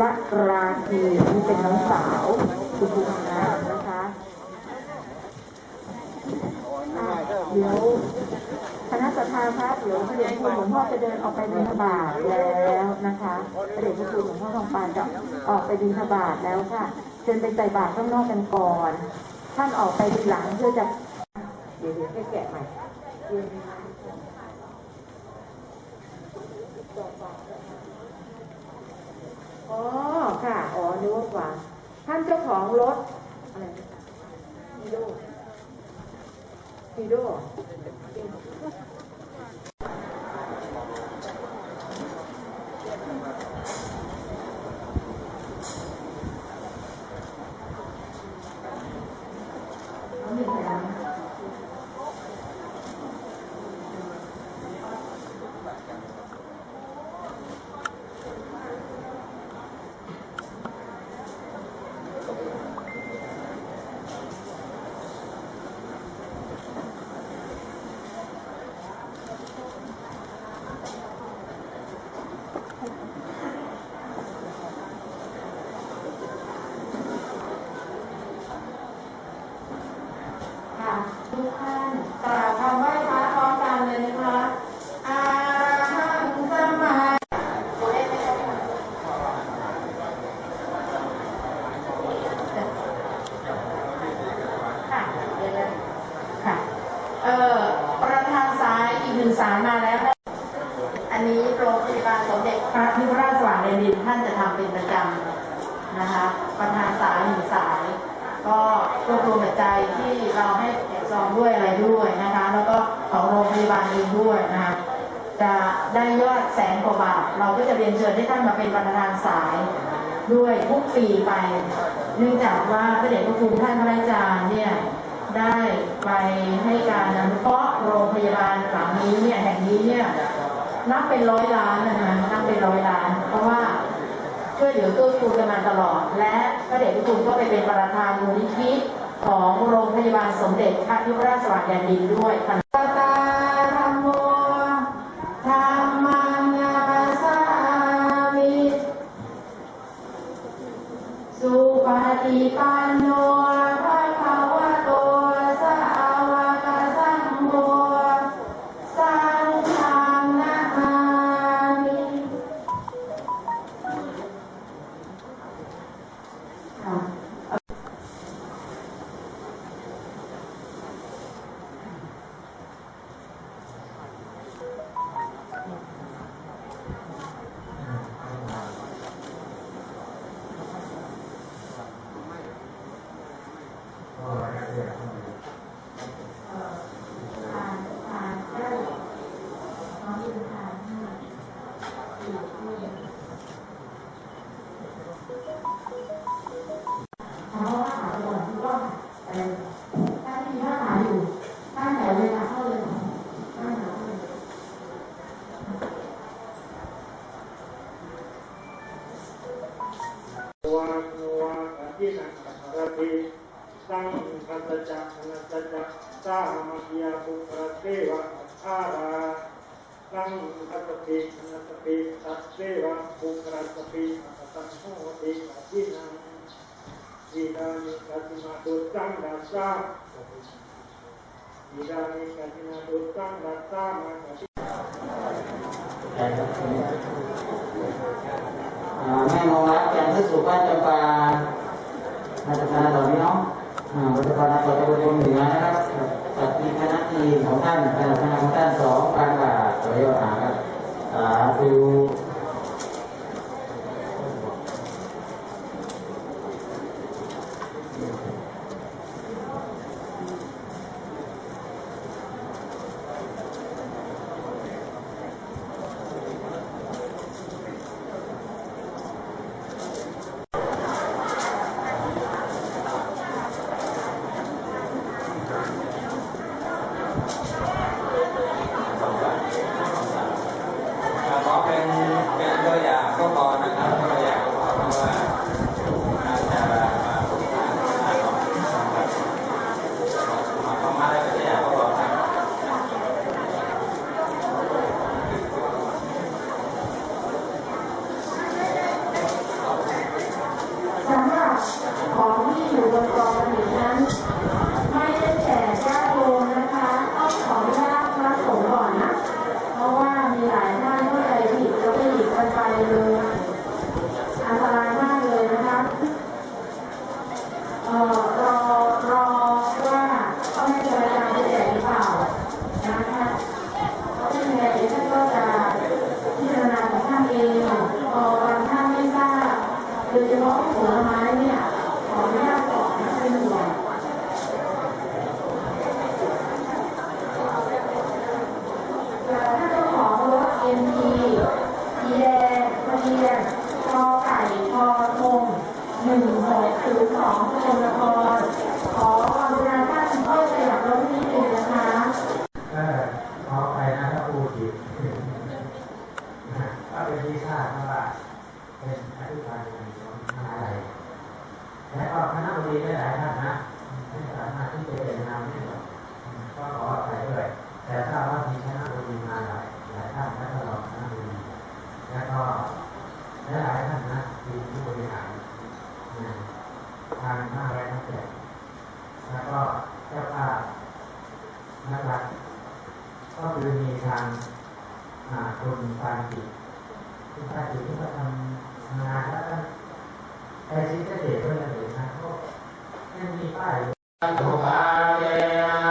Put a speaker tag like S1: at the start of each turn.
S1: ละราคีนี่เป็นน้องสาวคุณครูนะนะคะเดี๋ยวคณะสัตยาพระเดี๋ยวพระเดชพระคุณหลวงพ่อจะเดินออกไปบิณฑบาตแล้วนะคะพระเดชพระคุณหลวงพ่อทองปานจะออกไปบิณฑบาตแล้วค่ะเชิญไปใส่บาตรข้างนอกกันก่อน ท่านออกไปทีหลังเพื่อจะเดี๋ยวเดี๋ยวแกะใหม่ อ๋อ ค่ะ อ๋อนึกว่าขวาท่านเจ้าของรถ อะไรฮีโร่ฮีโร่เอาหนึ่งไปแล้ว ค่ะ ทุกท่านกราบคำไหว้พระพร้อมกันเลยนะคะอาหังสัมมาตัวเลขไม่ใช่ค่ะเดี๋ยวๆค่ะเอ่อประธานสายอีกหนึ่งสายมาแล้วนะอันนี้โรงพยาบาลสมเด็จพระยุพราชสว่างเดนดินท่านจะทำเป็นประจำนะคะ ประธานสายหนึ่งสาย ก็รวบรวมปัจจัยที่เราให้แจกซองด้วยอะไรด้วยนะคะ แล้วก็ของโรงพยาบาลเองด้วยนะคะจะได้ยอดแสนกว่าบาท เราก็จะเรียนเชิญให้ท่านมาเป็นประธานสายด้วยทุกปีไป เนื่องจากว่าพระเดชพระคุณท่านพระอาจารย์เนี่ยได้ไปให้การอนุเคราะห์โรงพยาบาลหลังนี้เนี่ยแห่งนี้เนี่ยนับเป็นร้อยล้านนะคะนับเป็นร้อยล้าน เพราะว่า ช่วยเหลือเกื้อกูลกันมาตลอด และพระเดชพระคุณก็ไปเป็นประธานมูลนิธิของโรงพยาบาลสมเด็จพระยุพราชสว่างแดนดินด้วย yeah. ต
S2: จักนัตจักสามัคยาปุตระเทวะอาราสังคัตตินัตติตัสเทวะปุตระสติตัสโมติอธินังอิดานิกัติมาตุตังดัสสาอิดานิกัติมาตุตังดัสสามากัติ
S3: อ่าแม่มองรักจันทสุภาพจำปานาฏการต่อนี้เนาะ อ่าวัฒนธรรมต่อตะวันเหนือนะครับจัดทีคณะทีมของท่านคณะของท่านสองพันบาทโดยหาครับสาธุ
S4: ขอ เป็นเป็นตัวอย่างก็พอนะครับ นักรั
S5: กก็คือมีทางค
S6: นณปาจิตคุณปาจิตที่เขาทำงานแล้วก็ใครชิดก็เด็กเพื่อนเด็กนะก็ยังมีป้าย Tuhan